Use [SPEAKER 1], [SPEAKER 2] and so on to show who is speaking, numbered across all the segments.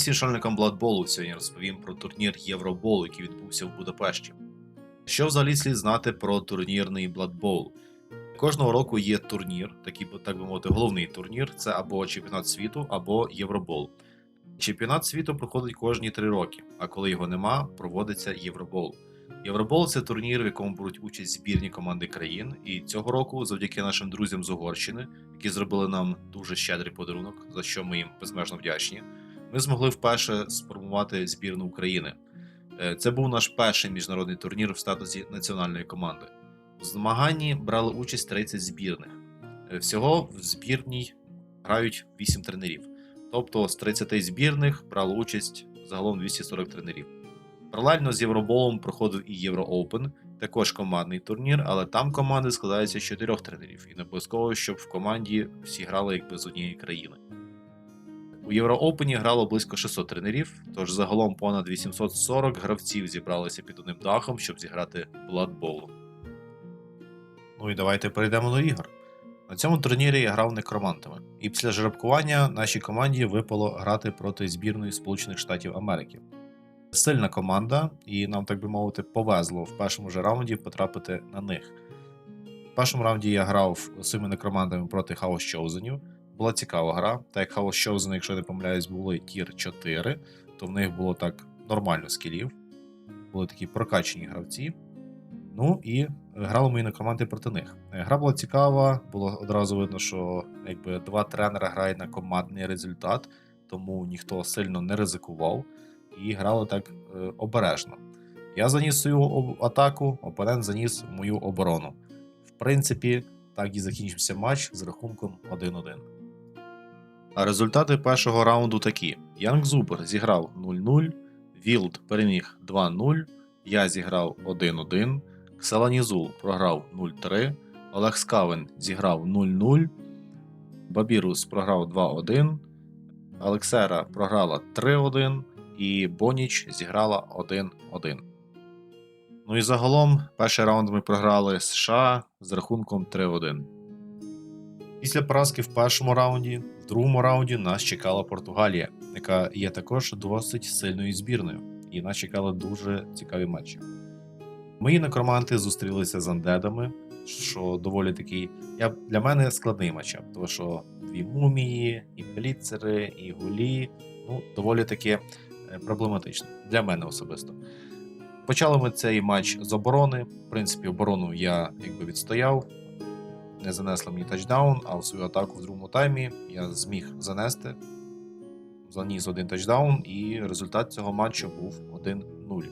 [SPEAKER 1] Шальникам Бладболу. Сьогодні розповім про турнір Євробол, який відбувся в Будапешті. Що взагалі слід знати про турнірний Бладбол? Кожного року є турнір, такий, так би мовити, головний турнір це або чемпіонат світу, або Євробол. Чемпіонат світу проходить кожні три роки, а коли його нема, проводиться Євробол. Євробол це турнір, в якому беруть участь збірні команди країн. І цього року, завдяки нашим друзям з Угорщини, які зробили нам дуже щедрий подарунок, за що ми їм безмежно вдячні ми змогли вперше сформувати збірну України. Е, Це був наш перший міжнародний турнір в статусі національної команди. У змаганні брали участь 30 збірних. Е, Всього в збірній грають 8 тренерів. Тобто з 30 збірних брало участь загалом 240 тренерів. Паралельно з Євроболом проходив і Євро Open, також командний турнір, але там команди складаються з 4 тренерів, і не обов'язково, щоб в команді всі грали якби з однієї країни. У Євроопені грало близько 600 тренерів, тож загалом понад 840 гравців зібралися під одним дахом, щоб зіграти Blood Ну і давайте перейдемо до ігор. На цьому турнірі я грав некромантами, і після жеребкування нашій команді випало грати проти збірної Сполучених Штатів Америки. Сильна команда, і нам, так би мовити, повезло в першому ж раунді потрапити на них. В першому раунді я грав своїми некромантами проти хаос Чоузенів. Була цікава гра. Так як Хаос Chosen, якщо не помиляюсь, були тір 4, то в них було так нормально скілів. Були такі прокачені гравці. Ну і грали мої некроманти проти них. Гра була цікава, було одразу видно, що якби два тренера грають на командний результат, тому ніхто сильно не ризикував і грали так е, обережно. Я заніс свою атаку, опонент заніс мою оборону. В принципі, так і закінчився матч з рахунком 1-1. А результати першого раунду такі: Янг Зубер зіграв 0-0, Вілд переміг 2-0, я зіграв 1-1, Ксаланізул програв 0-3, Олег Скавен зіграв 0-0, Бабірус програв 2-1, Алексера програла 3-1 і Боніч зіграла 1-1. Ну і загалом перший раунд ми програли США з рахунком 3-1. Після поразки в першому раунді, в другому раунді нас чекала Португалія, яка є також досить сильною збірною, і нас чекали дуже цікаві матчі. Мої некроманти зустрілися з андедами, що доволі такий я, для мене складний матчап, тому що дві мумії, і бліцери, і гулі. Ну, доволі таки е, проблематично для мене особисто. Почали ми цей матч з оборони. В принципі, оборону я якби відстояв не занесли мені тачдаун, а в свою атаку в другому таймі я зміг занести. Заніс один тачдаун, і результат цього матчу був 1-0.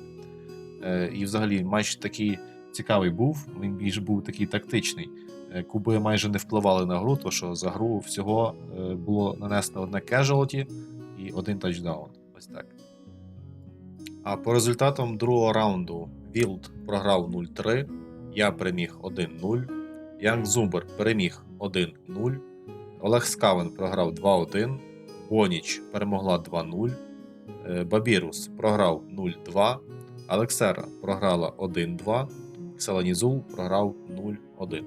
[SPEAKER 1] Е, і взагалі матч такий цікавий був, він більш був такий тактичний. Е, Куби майже не впливали на гру, то що за гру всього е, було нанесено одне кежуалті і один тачдаун. Ось так. А по результатам другого раунду Вілд програв 0-3, я переміг 1-0. Янг Зумбер переміг 1-0. Олег Скавен програв 2-1. Боніч перемогла 2-0. Е, Бабірус програв 0-2. Алексера програла 1-2. Селанізул програв 0-1.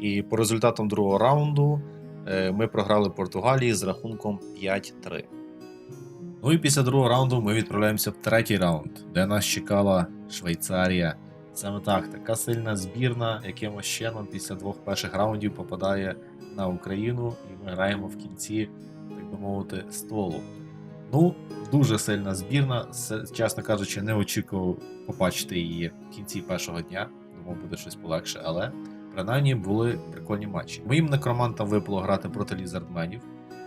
[SPEAKER 1] І по результатам другого раунду е, ми програли Португалії з рахунком 5-3. Ну і після другого раунду ми відправляємося в третій раунд, де нас чекала Швейцарія. Саме так, така сильна збірна, якимось чином після двох перших раундів попадає на Україну, і ми граємо в кінці, так би мовити, столу. Ну, дуже сильна збірна. Чесно кажучи, не очікував побачити її в кінці першого дня. Думав, буде щось полегше, але принаймні були прикольні матчі. Моїм некромантам випало грати проти лізардменів.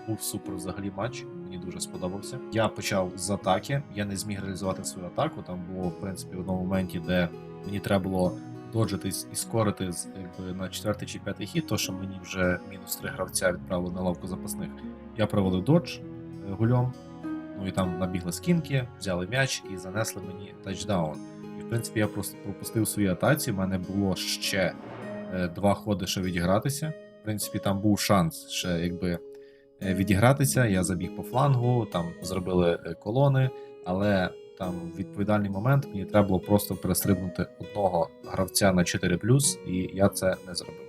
[SPEAKER 1] Був супер взагалі матч, мені дуже сподобався. Я почав з атаки, я не зміг реалізувати свою атаку. Там було, в принципі, в одному моменті, де мені треба було доджитись і скорити якби, на четвертий чи п'ятий хід, то що мені вже мінус три гравця відправили на лавку запасних. Я провалив додж е, гульом, ну і там набігли скінки, взяли м'яч і занесли мені тачдаун. І в принципі я просто пропустив свої атаці. У мене було ще е, два ходи, ще відігратися. В принципі, там був шанс ще якби відігратися. Я забіг по флангу, там зробили е, колони, але там в відповідальний момент мені треба було просто перестрибнути одного гравця на 4 і я це не зробив.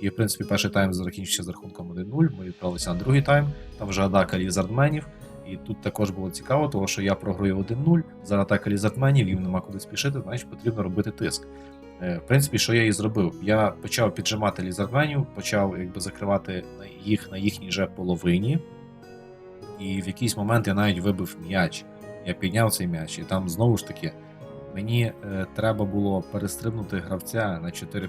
[SPEAKER 1] І, в принципі, перший тайм закінчився з рахунком 1-0. Ми відправилися на другий тайм. Там вже атака лізардменів. І тут також було цікаво, тому що я програю 1-0. Зараз атака лізардменів, їм нема куди спішити, значить потрібно робити тиск. Е, В принципі, що я і зробив? Я почав піджимати лізардменів, почав якби закривати їх на їхній же половині. І в якийсь момент я навіть вибив м'яч. Я підняв цей м'яч, і там знову ж таки мені е, треба було перестрибнути гравця на 4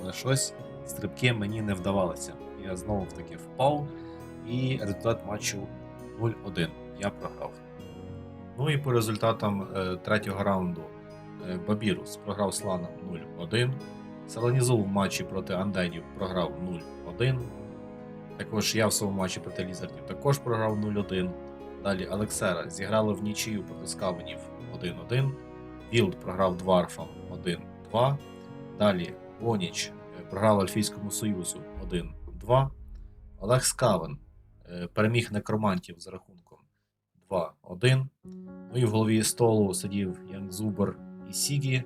[SPEAKER 1] але щось стрибки мені не вдавалися. Я знову таки впав, і результат матчу 0-1. Я програв. Ну і по результатам е, третього раунду Бабірус програв Сланом 0-1. Селанізул в матчі проти Андедів програв 0-1. Також я в матчі проти Лізардів також програв 0-1. Далі Алексера зіграли в нічию проти Скавенів 1-1. Вілд програв Дварфам 1-2. Далі Оніч е, програв Альфійському Союзу 1-2. Олег Скавен е, переміг некромантів за рахунком 2-1. Ну і в голові столу сидів Янг Зубер і Сігі,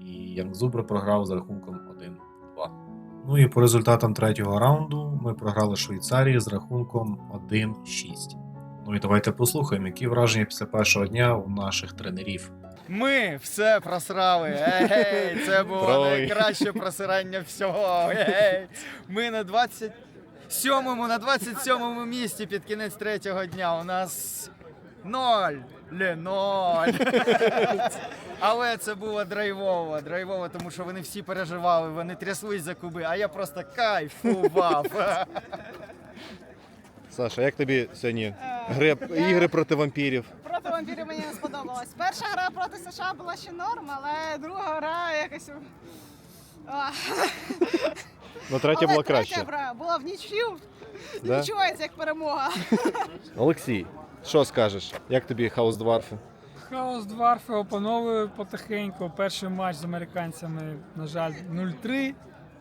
[SPEAKER 1] і Янг Зубер програв за рахунком 1-2. Ну і по результатам третього раунду ми програли Швейцарії з рахунком 1-6. Ну і давайте послухаємо, які враження після першого дня у наших тренерів.
[SPEAKER 2] Ми все просрали. Ей, це було
[SPEAKER 3] Трой.
[SPEAKER 2] найкраще просирання всього. Ей. Ми на 27-му, на 27-му місці під кінець третього дня. У нас ноль. Ле ноль. Але це було драйвово, драйвово, тому що вони всі переживали, вони тряслись за куби, а я просто кайфував.
[SPEAKER 3] Саша, як тобі сьогодні гри, ігри проти вампірів?
[SPEAKER 4] Проти вампірів мені не сподобалось. Перша гра проти США була ще норм, але друга гра якось. А.
[SPEAKER 3] Ну, третя
[SPEAKER 4] Але
[SPEAKER 3] була
[SPEAKER 4] третя гра була в нічю.
[SPEAKER 3] Да?
[SPEAKER 4] Відчувається як перемога.
[SPEAKER 3] Олексій, що скажеш? Як тобі хаус
[SPEAKER 5] Хаос Дварфи опановує потихеньку. Перший матч з американцями, на жаль, 0-3.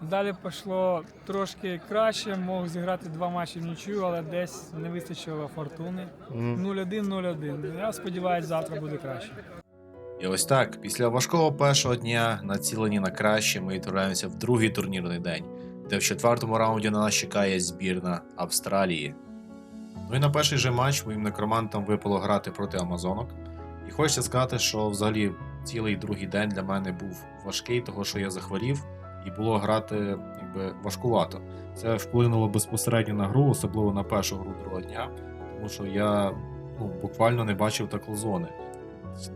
[SPEAKER 5] Далі пішло трошки краще. Мог зіграти два матчі в нічию, але десь не вистачило фортуни. 0-1-0-1. Я сподіваюся, завтра буде краще.
[SPEAKER 1] І ось так, після важкого першого дня, націлені на краще, ми відправляємося в другий турнірний день, де в четвертому раунді на нас чекає збірна Австралії. Ну і на перший же матч моїм некромантам випало грати проти Амазонок. І хочеться сказати, що взагалі цілий другий день для мене був важкий, того що я захворів, і було грати якби важкувато. Це вплинуло безпосередньо на гру, особливо на першу гру другого дня, тому що я ну, буквально не бачив таклозони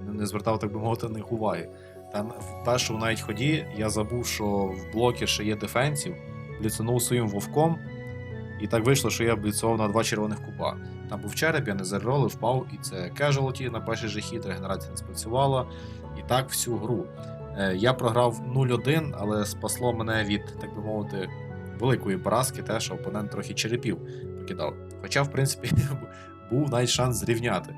[SPEAKER 1] не звертав, так би мовити, на них уваги. Там в першому навіть ході я забув, що в блокі ще є дефенсів, бліцанув своїм вовком, і так вийшло, що я бліцував на два червоних куба. Там був череп, я не заролив, впав, і це кежуалті на перший же хід, регенерація не спрацювала. І так всю гру. Е, Я програв 0-1, але спасло мене від, так би мовити, великої поразки, те, що опонент трохи черепів покидав. Хоча, в принципі, був навіть шанс зрівняти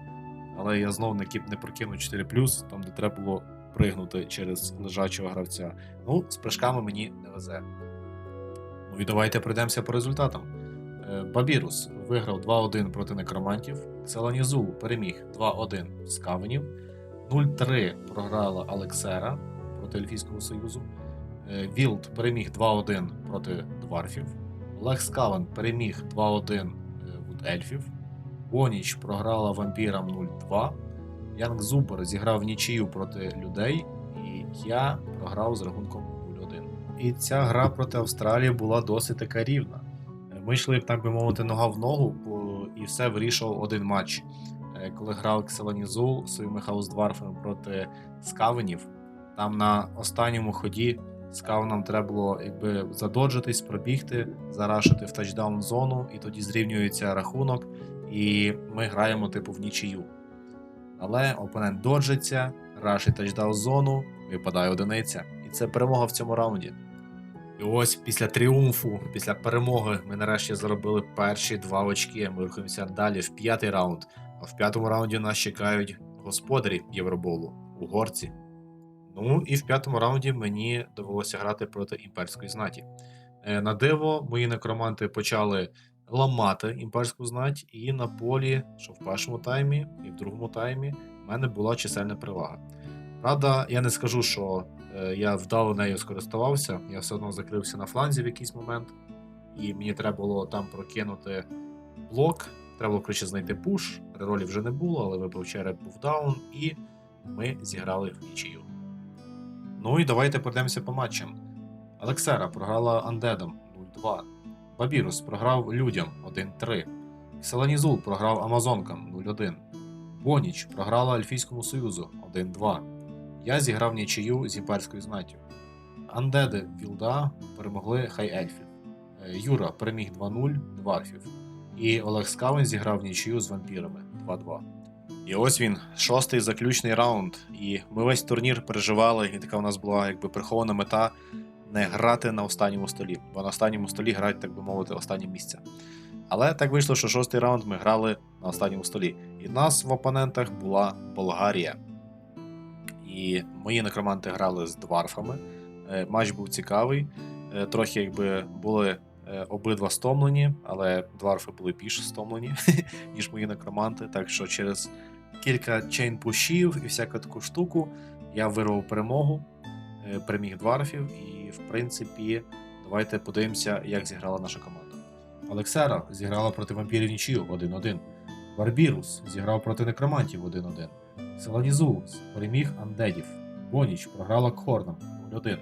[SPEAKER 1] але я знову не, кіп- не прокинув 4 там, де треба було пригнути через лежачого гравця. Ну, з прыжками мені не везе. Ну і давайте пройдемося по результатам. Е, Бабірус виграв 2-1 проти некромантів. Кселанізул переміг 2-1 з Кавенів. 0-3 програла Алексера проти Ельфійського Союзу. Е, Вілд переміг 2-1 проти Дварфів. Олег Скавен переміг 2-1 е, від ельфів. Оніч програла вампірам 0-2. Янг Зубер зіграв нічию проти людей, і я програв з рахунком 0-1. І ця гра проти Австралії була досить така рівна. Ми йшли, так би мовити, нога в ногу, бо і все вирішував один матч. Е, Коли грав Кселанізул своїми хаус-дварфами проти скавенів, там на останньому ході скавенам треба було якби задоджитись, пробігти, зарашити в тачдаун зону, і тоді зрівнюється рахунок і ми граємо типу в нічию. Але опонент доджиться, рашить тачдаун зону, випадає одиниця. І це перемога в цьому раунді. І ось після тріумфу, після перемоги, ми нарешті заробили перші два очки. Ми рухаємося далі в п'ятий раунд. А в п'ятому раунді нас чекають господарі Євроболу угорці. Ну і в п'ятому раунді мені довелося грати проти імперської знаті. Е, На диво, мої некроманти почали ламати імперську знать, і на полі, що в першому таймі, і в другому таймі, в мене була чисельна перевага. Правда, я не скажу, що я вдало нею скористувався, я все одно закрився на фланзі в якийсь момент, і мені треба було там прокинути блок, Треба було коротше знайти пуш. Реролів вже не було, але випав череп був даун, і ми зіграли в нічию. Ну і давайте пройдемося по матчам. Алексера програла Андедом 0-2. Бабірус програв людям 1-3. Селанізул програв Амазонкам 0-1. Боніч програла Ельфійському Союзу 1-2. Я зіграв нічию з імперською знаттю. Андеди Вілда перемогли Хай Ельфів. Е, Юра переміг 2-0 Дварфів. І Олег Скавен зіграв нічию з вампірами 2-2. І ось він, шостий заключний раунд. І ми весь турнір переживали, і така у нас була якби прихована мета не грати на останньому столі, бо на останньому столі грають, так би мовити, останнє місце. Але так вийшло, що шостий раунд ми грали на останньому столі. І нас в опонентах була Болгарія. І мої некроманти грали з дварфами. Е, Матч був цікавий. Е, Трохи якби були е, обидва стомлені, але дварфи були більш стомлені, ніж мої некроманти. Так що через кілька чейн-пушів і всяку таку штуку я вирвав перемогу, переміг дварфів, і в принципі, давайте подивимося, як зіграла наша команда. Олексера зіграла проти вампірів нічию 1-1. Барбірус зіграв проти некромантів 1-1. Селанізулс переміг андедів. Боніч програла Кхорном 0-1.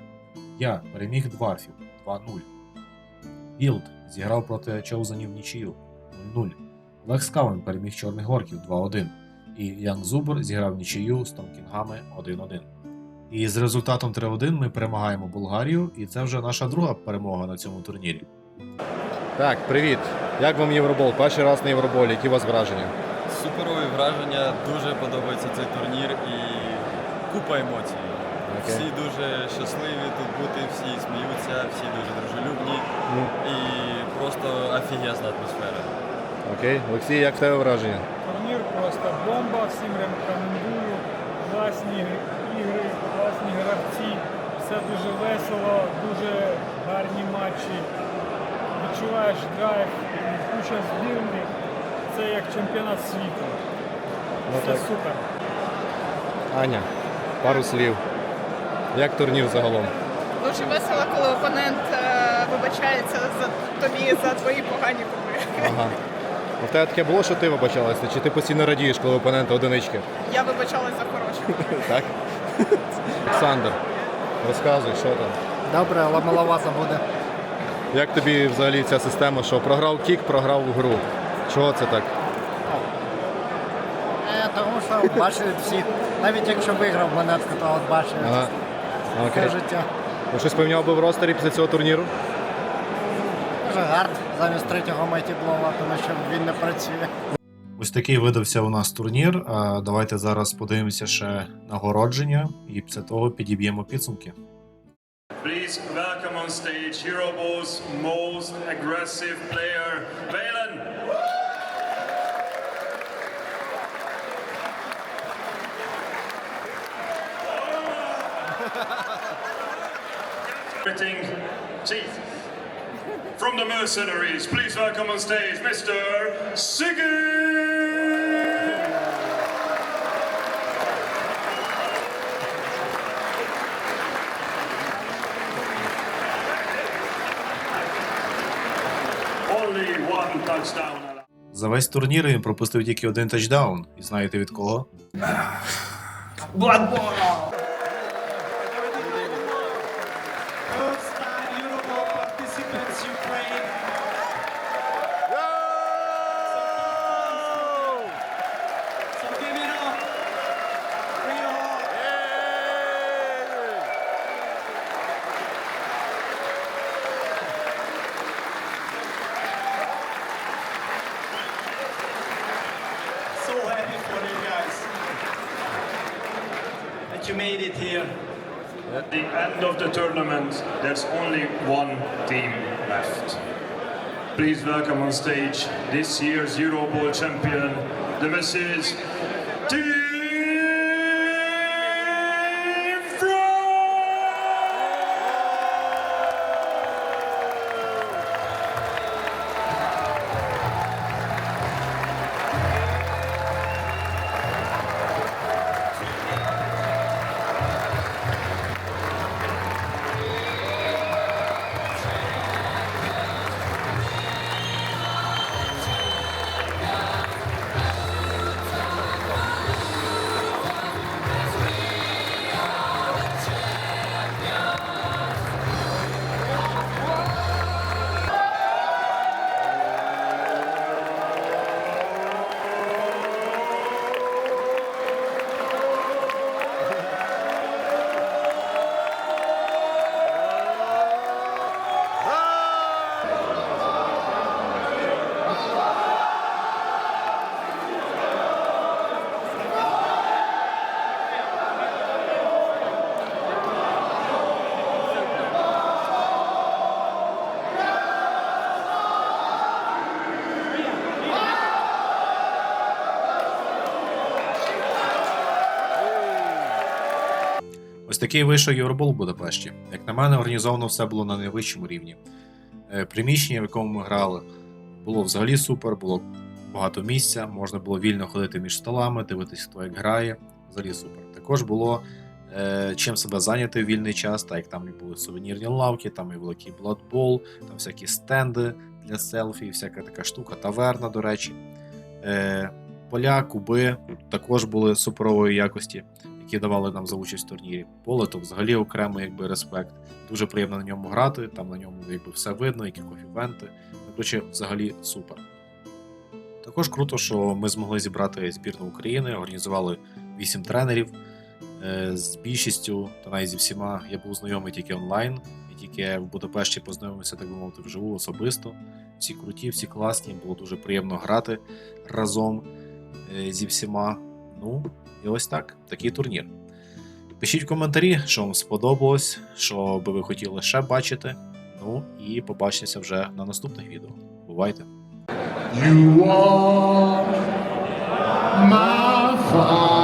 [SPEAKER 1] Я переміг дварфів 2-0. Білд зіграв проти Чоузанів нічию 0-0. Лекс Каун переміг Чорних Горків 2-1. І Ян Зубр зіграв нічию з Томкінгами 1-1. І з результатом 3-1 ми перемагаємо Болгарію, і це вже наша друга перемога на цьому турнірі.
[SPEAKER 3] Так, привіт. Як вам Євробол? Перший раз на Євроболі. Які у вас враження?
[SPEAKER 6] Суперові враження, дуже подобається цей турнір і купа емоцій.
[SPEAKER 3] Окей.
[SPEAKER 6] Всі дуже щасливі тут бути, всі сміються, всі дуже дружелюбні
[SPEAKER 3] Ну,
[SPEAKER 6] і просто офігезна атмосфера.
[SPEAKER 3] окей. Олексій, як тебе враження?
[SPEAKER 5] Турнір просто бомба, всім рекомендую. Класні ігри, класні гравці. Все дуже весело, дуже гарні матчі. Відчуваєш драйв, куча збірних. Це як чемпіонат світу.
[SPEAKER 3] Ну,
[SPEAKER 5] Все
[SPEAKER 3] так.
[SPEAKER 5] супер.
[SPEAKER 3] Аня, пару слів. Як турнір загалом?
[SPEAKER 4] Дуже весело, коли опонент е, вибачається за тобі за твої погані купи.
[SPEAKER 3] Ага. У тебе таке було, що ти вибачалася? Чи ти постійно радієш, коли у опонента одинички?
[SPEAKER 4] Я вибачалась за хороше.
[SPEAKER 3] Так? Олександр, розказуй, що там.
[SPEAKER 7] Добре, але маловато буде.
[SPEAKER 3] Як тобі взагалі ця система, що програв кік, програв гру? Чого це так?
[SPEAKER 7] Е, тому що бачать всі. Навіть якщо виграв монетку, то от бачать
[SPEAKER 3] Ага.
[SPEAKER 7] все життя.
[SPEAKER 3] Ну, щось поміняв би в ростері після цього турніру?
[SPEAKER 7] Дуже гард замість третього майтіблова, тому що він не працює.
[SPEAKER 1] Ось такий видався у нас турнір. А давайте зараз подивимося ще нагородження, і після того підіб'ємо підсумки.
[SPEAKER 8] Please welcome on stage Euroball's most aggressive player, Valen. Everything teeth. From the mercenaries, please welcome on stage Mr. Siggy! Only one touchdown.
[SPEAKER 1] За весь турнір він пропустив тільки один тачдаун. І знаєте від кого?
[SPEAKER 9] so
[SPEAKER 8] tournament, there's only one team left. Please welcome on stage this year's Euro Bowl champion, the Mrs. Team
[SPEAKER 1] такий вийшов Євробол у Будапешті. Як на мене, організовано все було на найвищому рівні. Е, Приміщення, в якому ми грали, було взагалі супер, було багато місця, можна було вільно ходити між столами, дивитися, хто як грає. Взагалі супер. Також було е, чим себе зайняти в вільний час, так як там і були сувенірні лавки, там і великий бладбол, там всякі стенди для селфі, всяка така штука, таверна, до речі. Е, поля, куби також були суперової якості, які давали нам за участь в турнірі. Поле то взагалі окремий якби респект. Дуже приємно на ньому грати, там на ньому якби все видно, які кофівенти. Ну, коротше, взагалі супер. Також круто, що ми змогли зібрати збірну України, організували 8 тренерів. Е, З більшістю, та навіть зі всіма, я був знайомий тільки онлайн, і тільки в Будапешті познайомився, так би мовити, вживу особисто. Всі круті, всі класні, було дуже приємно грати разом е, зі всіма. Ну, і ось так, такий турнір. Пишіть в коментарі, що вам сподобалось, що би ви хотіли ще бачити. Ну і побачимося вже на наступних відео. Бувайте!
[SPEAKER 8] You are my.